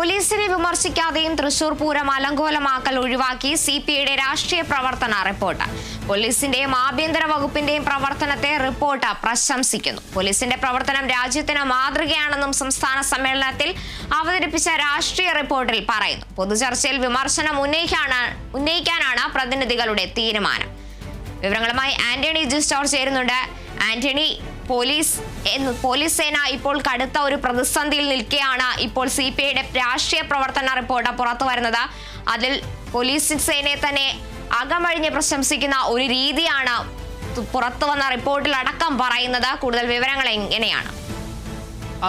പോലീസിനെ വിമർശിക്കാതെയും തൃശൂർ പൂരം അലങ്കോലമാക്കൽ ഒഴിവാക്കി C P ഐയുടെ രാഷ്ട്രീയ പ്രവർത്തന റിപ്പോർട്ട്. പോലീസിന്റെയും ആഭ്യന്തര വകുപ്പിന്റെയും പ്രവർത്തനത്തെ റിപ്പോർട്ട് പ്രശംസിക്കുന്നു. പോലീസിന്റെ പ്രവർത്തനം രാജ്യത്തിന് മാതൃകയാണെന്നും സംസ്ഥാന സമ്മേളനത്തിൽ അവതരിപ്പിച്ച രാഷ്ട്രീയ റിപ്പോർട്ടിൽ പറയുന്നു. പൊതുചർച്ചയിൽ വിമർശനം ഉന്നയിക്കാനാണ് ഉന്നയിക്കാനാണ് പ്രതിനിധികളുടെ തീരുമാനം. വിവരങ്ങളുമായി ആന്റണി ജിസ്റ്റോർ ചേരുന്നുണ്ട്. ആന്റണി പോലീസ് പോലീസ് സേന ഇപ്പോൾ കടുത്ത ഒരു പ്രതിസന്ധിയിൽ നിൽക്കുകയാണ് ഇപ്പോൾ സി പി ഐയുടെ രാഷ്ട്രീയ പ്രവർത്തന റിപ്പോർട്ട് പുറത്തു വരുന്നത്. അതിൽ പോലീസ് സേനയെ തന്നെ അകമഴിഞ്ഞ് പ്രശംസിക്കുന്ന ഒരു രീതിയാണ് പുറത്തു വന്ന റിപ്പോർട്ടിൽ അടക്കം പറയുന്നത്. കൂടുതൽ വിവരങ്ങൾ എങ്ങനെയാണ്?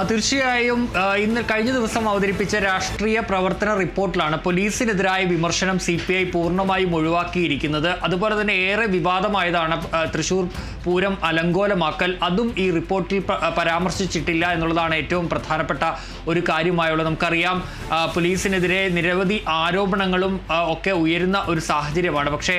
തീർച്ചയായും ഇന്ന് കഴിഞ്ഞ ദിവസം അവതരിപ്പിച്ച രാഷ്ട്രീയ പ്രവർത്തന റിപ്പോർട്ടിലാണ് പോലീസിനെതിരായ വിമർശനം സി പി ഐ പൂർണമായും ഒഴിവാക്കിയിരിക്കുന്നത്. അതുപോലെ തന്നെ ഏറെ വിവാദമായതാണ് തൃശൂർ പൂരം അലങ്കോലമാക്കൽ. അതും ഈ റിപ്പോർട്ടിൽ പരാമർശിച്ചിട്ടില്ല എന്നുള്ളതാണ് ഏറ്റവും പ്രധാനപ്പെട്ട ഒരു കാര്യമായുള്ളത്. നമുക്കറിയാം പോലീസിനെതിരെ നിരവധി ആരോപണങ്ങളും ഒക്കെ ഉയരുന്ന ഒരു സാഹചര്യമാണ്. പക്ഷേ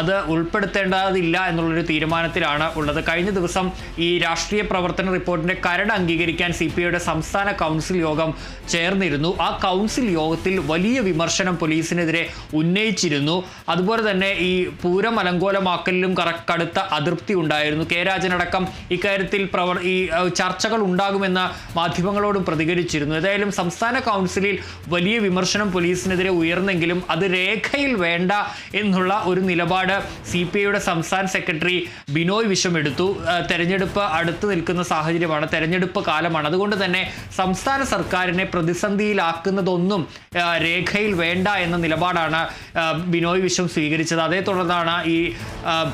അത് ഉൾപ്പെടുത്തേണ്ടതില്ല എന്നുള്ളൊരു തീരുമാനത്തിലാണ് ഉള്ളത്. കഴിഞ്ഞ ദിവസം ഈ രാഷ്ട്രീയ പ്രവർത്തന റിപ്പോർട്ടിന്റെ കരട് അംഗീകരിക്കാൻ സി പി ഐയുടെ സംസ്ഥാന കൗൺസിൽ യോഗം ചേർന്നിരുന്നു. ആ കൗൺസിൽ യോഗത്തിൽ വലിയ വിമർശനം പോലീസിനെതിരെ ഉന്നയിച്ചിരുന്നു. അതുപോലെ തന്നെ ഈ പൂരം അലങ്കോലമാക്കലിലും കടുത്ത അതൃപ്തി ഉണ്ടായിരുന്നു. കെ രാജനടക്കം ഇക്കാര്യത്തിൽ പ്രവർ ഈ ചർച്ചകൾ ഉണ്ടാകുമെന്ന മാധ്യമങ്ങളോടും പ്രതികരിച്ചിരുന്നു. ഏതായാലും സംസ്ഥാന കൗൺസിലിൽ വലിയ വിമർശനം പോലീസിനെതിരെ ഉയർന്നെങ്കിലും അത് രേഖയിൽ വേണ്ട എന്നുള്ള ഒരു നിലപാട് സി സംസ്ഥാന സെക്രട്ടറി ബിനോയ് വിശ്വം എടുത്തു തെരഞ്ഞെടുപ്പ് അടുത്ത് നിൽക്കുന്ന സാഹചര്യമാണ് തെരഞ്ഞെടുപ്പ് കാലമാണ്. അതുകൊണ്ട് തന്നെ സംസ്ഥാന സർക്കാരിനെ പ്രതിസന്ധിയിലാക്കുന്നതൊന്നും രേഖയിൽ വേണ്ട എന്ന നിലപാടാണ് ബിനോയ് വിശ്വം സ്വീകരിച്ചത്. അതേ തുടർന്നാണ് ഈ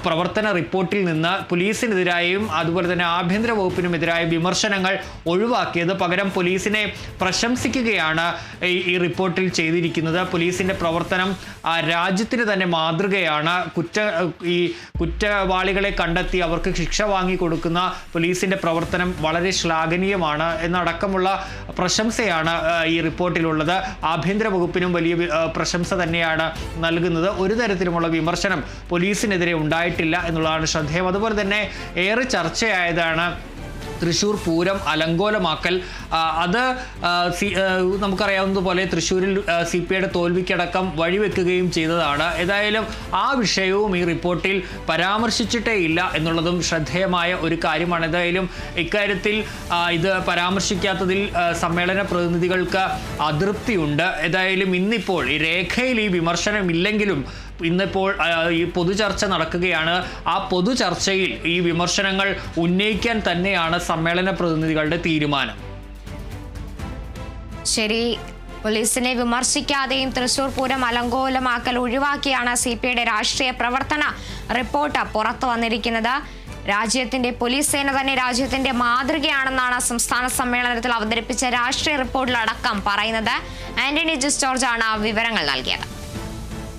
പ്രവർത്തന റിപ്പോർട്ടിൽ നിന്ന് പോലീസിനെതിരായും അതുപോലെ തന്നെ ആഭ്യന്തര വകുപ്പിനുമെതിരായ വിമർശനങ്ങൾ ഒഴിവാക്കിയത് പകരം പോലീസിനെ പ്രശംസിക്കുകയാണ് ഈ റിപ്പോർട്ടിൽ ചെയ്തിരിക്കുന്നത്. പോലീസിന്റെ പ്രവർത്തനം രാജ്യത്തിന് തന്നെ മാതൃകയാണ്. കുറ്റ ഈ കുറ്റവാളികളെ കണ്ടെത്തി അവർക്ക് ശിക്ഷ വാങ്ങി കൊടുക്കുന്ന പോലീസിന്റെ പ്രവർത്തനം വളരെ ശ്ലാഘനീയമാണ് എന്നടക്കമുള്ള പ്രശംസയാണ് ഈ റിപ്പോർട്ടിലുള്ളത്. ആഭ്യന്തര വകുപ്പിനും വലിയ പ്രശംസ തന്നെയാണ് നൽകുന്നത്. ഒരു തരത്തിലുമുള്ള വിമർശനം പോലീസിനെതിരെ ഉണ്ടായിട്ടില്ല എന്നുള്ളതാണ് ശ്രദ്ധേയം. അതുപോലെ തന്നെ ഏറെ ചർച്ചയായതാണ് തൃശ്ശൂർ പൂരം അലങ്കോലമാക്കൽ. അത് നമുക്കറിയാവുന്നതുപോലെ തൃശ്ശൂരിൽ സി പി ഐയുടെ തോൽവിക്കടക്കം വഴിവെക്കുകയും ചെയ്തതാണ്. ഏതായാലും ആ വിഷയവും ഈ റിപ്പോർട്ടിൽ പരാമർശിച്ചിട്ടേ ഇല്ല എന്നുള്ളതും ശ്രദ്ധേയമായ ഒരു കാര്യമാണ്. ഏതായാലും ഇക്കാര്യത്തിൽ ഇത് പരാമർശിക്കാത്തതിൽ സമ്മേളന പ്രതിനിധികൾക്ക് അതൃപ്തിയുണ്ട്. ഏതായാലും ഇന്നിപ്പോൾ ഈ രേഖയിൽ ഈ വിമർശനം ഇല്ലെങ്കിലും ഇന്നിപ്പോൾ ഈ പൊതുചർച്ച നടക്കുകയാണ്. ആ പൊതുചർച്ചയിൽ ഈ വിമർശനങ്ങൾ ഉന്നയിക്കാൻ തന്നെയാണ് സമ്മേളന പ്രതിനിധികളുടെ തീരുമാനം. ശരി. പോലീസിനെ വിമർശിക്കാതെയും തൃശൂർ പൂരം അലങ്കോലമാക്കൽ ഒഴിവാക്കിയാണ് സി പി ഐയുടെ രാഷ്ട്രീയ പ്രവർത്തന റിപ്പോർട്ട് പുറത്തു വന്നിരിക്കുന്നത്. രാജ്യത്തിന്റെ പോലീസ് സേന തന്നെ രാജ്യത്തിന്റെ മാതൃകയാണെന്നാണ് സംസ്ഥാന സമ്മേളനത്തിൽ അവതരിപ്പിച്ച രാഷ്ട്രീയ റിപ്പോർട്ടിലടക്കം പറയുന്നത്. ആന്റണി ജോർജ് ആണ് വിവരങ്ങൾ നൽകിയത്.